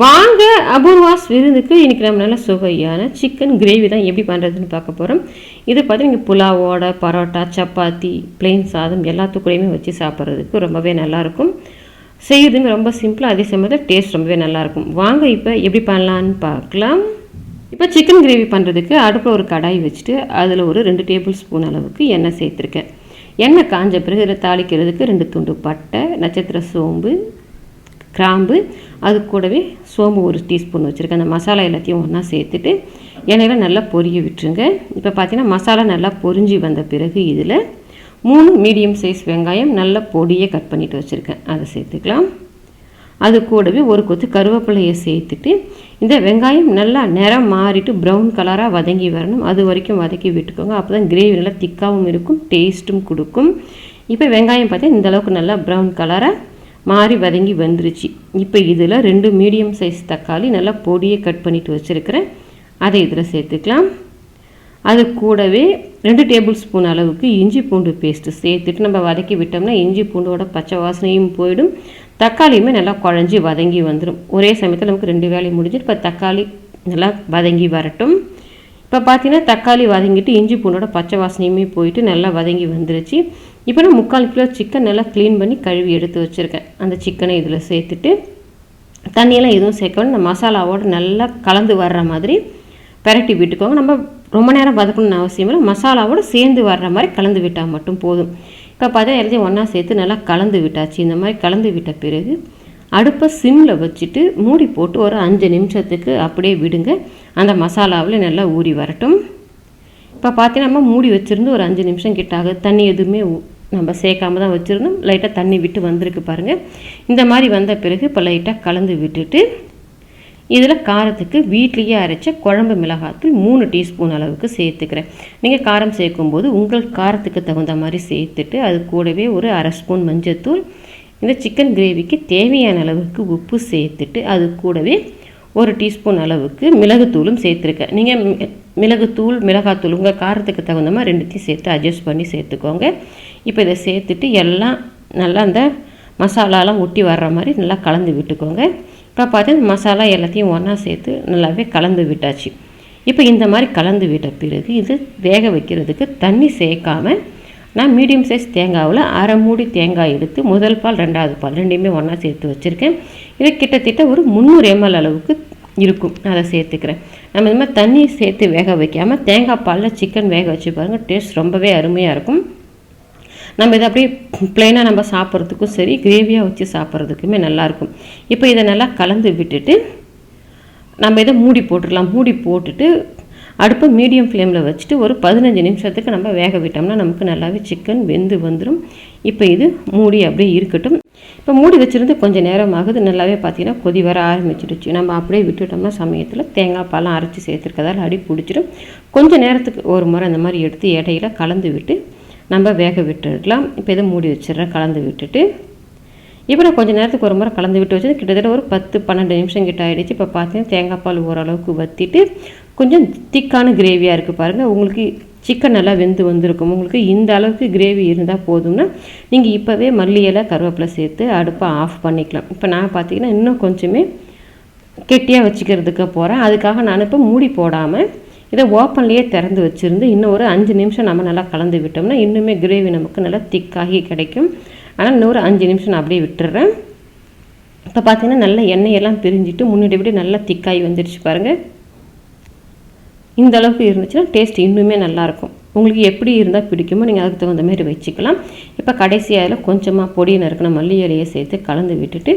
வாங்க அபூர்வாஸ் விருந்துக்கு இன்றைக்கி நம்ம நல்ல சுவையான சிக்கன் கிரேவி தான் எப்படி பண்ணுறதுன்னு பார்க்க போகிறோம் இது பார்த்தீங்கன்னா புலாவோட பரோட்டா சப்பாத்தி பிளெயின் சாதம் எல்லாத்துக்கூடையுமே வச்சு சாப்பிட்றதுக்கு ரொம்பவே நல்லாயிருக்கும் செய்யறதுமே ரொம்ப சிம்பிளாக அதே சமயத்தில் டேஸ்ட் ரொம்பவே நல்லாயிருக்கும் வாங்க இப்போ எப்படி பண்ணலான்னு பார்க்கலாம். இப்போ சிக்கன் கிரேவி பண்ணுறதுக்கு அடுப்பில் ஒரு கடாய் வச்சுட்டு அதில் ஒரு ரெண்டு டேபிள் ஸ்பூன் அளவுக்கு எண்ணெய் சேர்த்துருக்கேன். எண்ணெய் காஞ்ச பிறகு இதில் தாளிக்கிறதுக்கு ரெண்டு துண்டு பட்டை நட்சத்திர சோம்பு கிராம்பு அது கூடவே சோம்பு ஒரு டீஸ்பூன் வச்சுருக்கேன். அந்த மசாலா எல்லாத்தையும் ஒன்றா சேர்த்துட்டு எண்ணெயில் நல்லா பொரிய விட்டுருங்க. இப்போ பார்த்தீங்கன்னா மசாலா நல்லா பொரிஞ்சு வந்த பிறகு இதில் மூணு மீடியம் சைஸ் வெங்காயம் நல்லா பொடியை கட் பண்ணிட்டு வச்சுருக்கேன். அதை சேர்த்துக்கலாம். அது கூடவே ஒரு கொத்து கருவேப்பிலையை சேர்த்துட்டு இந்த வெங்காயம் நல்லா நிறம் மாறிட்டு ப்ரௌன் கலராக வதங்கி வரணும். அது வரைக்கும் வதக்கி விட்டுக்கோங்க. அப்போ தான் கிரேவி நல்லா திக்காகவும் இருக்கும் டேஸ்ட்டும் கொடுக்கும். இப்போ வெங்காயம் பார்த்தீங்கன்னா இந்த அளவுக்கு நல்லா ப்ரௌன் கலராக மாறி வதங்கி வந்துருச்சு. இப்போ இதில் ரெண்டு மீடியம் சைஸ் தக்காளி நல்லா பொடியை கட் பண்ணிட்டு வச்சுருக்கிறேன். அதை இதில் சேர்த்துக்கலாம். அது கூடவே ரெண்டு டேபிள் ஸ்பூன் அளவுக்கு இஞ்சி பூண்டு பேஸ்ட்டு சேர்த்துட்டு நம்ம வதக்கி விட்டோம்னா இஞ்சி பூண்டோட பச்சை வாசனையும் போயிடும். தக்காளியுமே நல்லா குழஞ்சி வதங்கி வந்துடும் ஒரே சமயத்தில் நமக்கு ரெண்டு வேலையும் முடிஞ்சு இப்போ தக்காளி நல்லா வதங்கி வரட்டும். இப்போ பார்த்தீங்கன்னா தக்காளி வதங்கிட்டு இஞ்சி பூண்டோட பச்சை வாசனையுமே போயிட்டு நல்லா வதங்கி வந்துருச்சு. இப்போ நான் முக்கால் கிலோ சிக்கன் நல்லா க்ளீன் பண்ணி கழுவி எடுத்து வச்சுருக்கேன். அந்த சிக்கனை இதில் சேர்த்துட்டு தண்ணியெல்லாம் எதுவும் சேர்க்கணும் இந்த மசாலாவோடு நல்லா கலந்து வர்ற மாதிரி பெரட்டி விட்டுக்கோங்க. நம்ம ரொம்ப நேரம் வதக்கணும்னு அவசியம் இல்லை. மசாலாவோடு சேர்ந்து வர்ற மாதிரி கலந்து விட்டால் மட்டும் போதும். இப்போ பார்த்தா எல்லாத்தையும் ஒன்றா சேர்த்து நல்லா கலந்து விட்டாச்சு. இந்த மாதிரி கலந்து விட்ட பிறகு அடுப்பை சிம்மில் வச்சுட்டு மூடி போட்டு ஒரு அஞ்சு நிமிஷத்துக்கு அப்படியே விடுங்க. அந்த மசாலாவில் நல்லா ஊறி வரட்டும். இப்போ பார்த்தீங்கன்னா நம்ம மூடி வச்சுருந்து ஒரு அஞ்சு நிமிஷம் கிட்ட ஆகுது. தண்ணி எதுவுமே நம்ம சேர்க்காம தான் வச்சுருந்தோம். லைட்டாக தண்ணி விட்டு வந்திருக்கு பாருங்கள் இந்த மாதிரி வந்த பிறகு இப்போ லைட்டாக கலந்து விட்டுட்டு இதில் காரத்துக்கு வீட்லேயே அரைச்ச குழம்பு மிளகாத்தூள் மூணு டீஸ்பூன் அளவுக்கு சேர்த்துக்கிறேன். நீங்கள் காரம் சேர்க்கும்போது உங்கள் காரத்துக்கு தகுந்த மாதிரி சேர்த்துட்டு அது கூடவே ஒரு அரை ஸ்பூன் மஞ்சத்தூள் இந்த சிக்கன் கிரேவிக்கு தேவையான அளவுக்கு உப்பு சேர்த்துட்டு அது கூடவே ஒரு டீஸ்பூன் அளவுக்கு மிளகுத்தூளும் சேர்த்துருக்கேன். நீங்கள் மிளகுத்தூள் மிளகாத்தூள் உங்கள் காரத்துக்கு தகுந்த மாதிரி ரெண்டுத்தையும் சேர்த்து அட்ஜஸ்ட் பண்ணி சேர்த்துக்கோங்க. இப்போ இதை சேர்த்துட்டு எல்லாம் நல்லா அந்த மசாலாலாம் ஒட்டி வர்ற மாதிரி நல்லா கலந்து விட்டுக்கோங்க. இப்போ பார்த்து மசாலா எல்லாத்தையும் ஒன்றா சேர்த்து நல்லாவே கலந்து விட்டாச்சு. இப்போ இந்த மாதிரி கலந்து விட்ட பிறகு இது வேக வைக்கிறதுக்கு தண்ணி சேர்க்காம நான் மீடியம் சைஸ் தேங்காவில் அரை மூடி தேங்காய் எடுத்து முதல் பால் ரெண்டாவது பால் ரெண்டையுமே ஒன்றா சேர்த்து வச்சுருக்கேன். இது கிட்டத்தட்ட ஒரு முந்நூறு எம்எல் அளவுக்கு இருக்கும். அதை சேர்த்துக்கிறேன். நம்ம இந்த மாதிரி தண்ணி சேர்த்து வேக வைக்காமல் தேங்காய் பாலில் சிக்கன் வேக வச்சு பாருங்கள் டேஸ்ட் ரொம்பவே அருமையாக இருக்கும். நம்ம இதை அப்படியே ப்ளைனாக நம்ம சாப்பிட்றதுக்கும் சரி கிரேவியாக வச்சு சாப்பிட்றதுக்குமே நல்லாயிருக்கும் இப்போ இதை நல்லா கலந்து விட்டுட்டு நம்ம இதை மூடி போட்டுடலாம். மூடி போட்டுட்டு அடுப்பை மீடியம் ஃப்ளேமில் வச்சுட்டு ஒரு பதினஞ்சு நிமிஷத்துக்கு நம்ம வேக விட்டோம்னா நமக்கு நல்லாவே சிக்கன் வெந்து வந்துடும் இப்போ இது மூடி அப்படியே இருக்கட்டும். இப்போ மூடி வச்சுருந்து கொஞ்சம் நேரம் ஆகுது. நல்லாவே பார்த்தீங்கன்னா கொதி வர ஆரம்பிச்சிடுச்சு. நம்ம அப்படியே விட்டுட்டோம்னா சமயத்தில் தேங்காய் பாலாம் அரைச்சி சேர்த்துருக்கதால் அடி பிடிச்சிடும் கொஞ்சம் நேரத்துக்கு ஒரு முறை அந்த மாதிரி எடுத்து இடையில கலந்து விட்டு நம்ம வேக விட்டுடலாம். இப்போ இதை மூடி வச்சிடுறேன். கலந்து விட்டுட்டு இப்போ நான் கொஞ்சம் நேரத்துக்கு ஒரு முறை கலந்து விட்டு வச்சது கிட்டத்தட்ட ஒரு பத்து பன்னெண்டு நிமிஷம் கிட்ட ஆகிடுச்சு இப்போ பார்த்தீங்கன்னா தேங்காய் பால் ஓரளவுக்கு வற்றிட்டு கொஞ்சம் திக்கான கிரேவியாக இருக்குது பாருங்கள் உங்களுக்கு சிக்கன் நல்லா வெந்து வந்திருக்கும். உங்களுக்கு இந்த அளவுக்கு கிரேவி இருந்தால் போதும்னா நீங்கள் இப்போவே மல்லி இலை கருவேப்பிலை சேர்த்து அடுப்பை ஆஃப் பண்ணிக்கலாம். இப்போ நான் பார்த்தீங்கன்னா இன்னும் கொஞ்சமே கெட்டியாக வச்சுக்கிறதுக்கு போகிறேன் அதுக்காக நான் இப்போ மூடி போடாமல் இதை ஓப்பன்லேயே திறந்து வச்சுருந்து இன்னும் ஒரு அஞ்சு நிமிஷம் நம்ம நல்லா கலந்து விட்டோம்னா இன்னுமே கிரேவி நமக்கு நல்லா திக்காகி கிடைக்கும். ஆனால் இன்னொரு அஞ்சு நிமிஷம் நான் அப்படியே விட்டுறேன். இப்போ பார்த்தீங்கன்னா நல்லா எண்ணெயெல்லாம் பிரிஞ்சுட்டு முன்னாடி விட நல்லா திக்காகி வந்துடுச்சு பாருங்கள் இந்த அளவுக்கு இருந்துச்சுன்னா டேஸ்ட் இன்னுமே நல்லாயிருக்கும் உங்களுக்கு எப்படி இருந்தால் பிடிக்குமோ நீங்கள் அதுக்கு தகுந்த மாதிரி வச்சுக்கலாம். இப்போ கடைசியாக அதில் கொஞ்சமாக பொடி நறுக்கின மல்லி இலையை சேர்த்து கலந்து விட்டுட்டு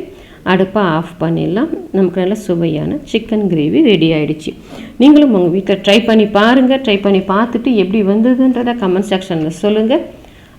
அடுப்பை ஆஃப் பண்ணிடலாம். நமக்கு நல்ல சுவையான சிக்கன் கிரேவி ரெடி ஆகிடுச்சு நீங்களும் உங்கள் வீட்டில் ட்ரை பண்ணி பாருங்கள் ட்ரை பண்ணி பார்த்துட்டு எப்படி வந்ததுன்றதை கமெண்ட் செக்ஷனில் சொல்லுங்கள்